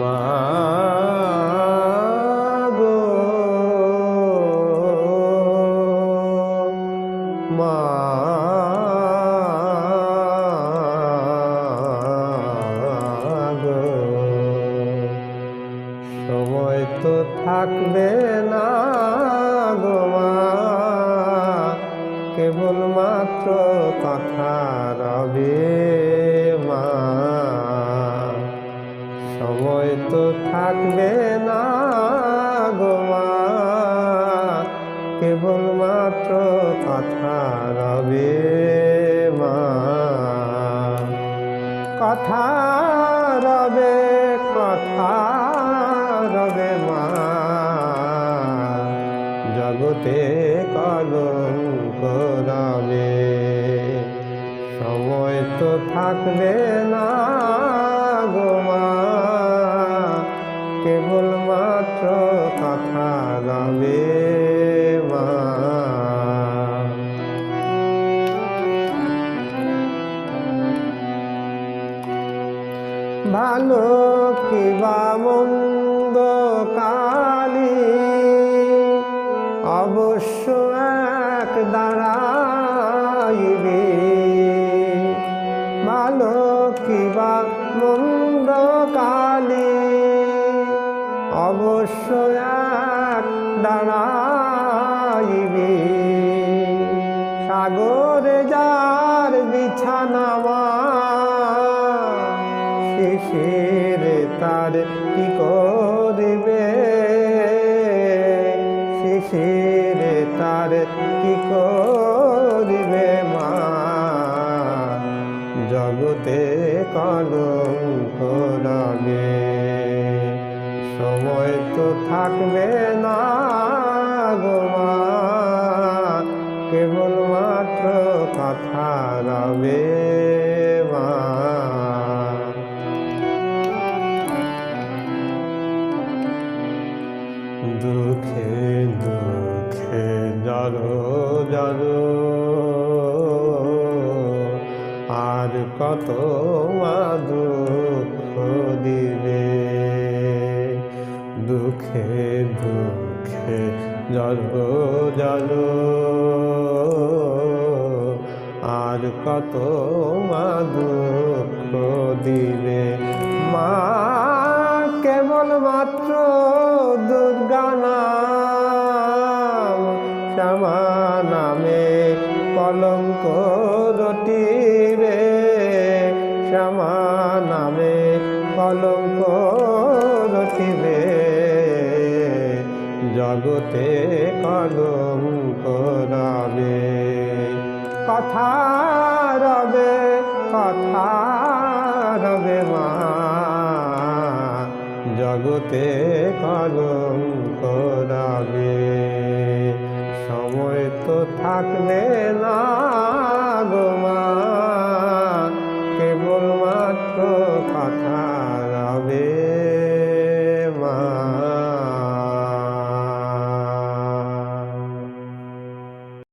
মা সময় থাকবে না গো মা। কেবলমাত্র কথা রবে থাকবে না গো মা। কেবলমাত্র কথা রবে মা। কথা রবে কথা রবে মা। জগতে কলঙ্ক রবে। সময় তো থাকবে না কেবলমাত্র কথা রবে মা। ভালো কিবা মন্দ কালি, অবশ্য এক দাঁড়াইবে। ভালো কিবা মন্দ কালি অবশ্য এক দাঁড়াইবে। সাগরে যার বিছানামা শিশির তার কি করবে? শিশির তার কি করবে মা? জগতে কলঙ্ক রবে সময় তো থাকবে না মা। কেবলমাত্র কথা রবে মা। দুঃখে দুঃখে জড়ো জড়ো। আর কত মা দুঃখ দিবে জড়ো জড়ো আর কত মা দিবে মা কেবল মাত্র দুর্গা নাম। শ্যামা নামে কলঙ্ক রটিবে শ্যামা নামে কলঙ্ক রটিবে জগতে কলঙ্ক রবে কথা রবে কথা রবে মা। জগতে কলঙ্ক রবে সময় তো থাকবে না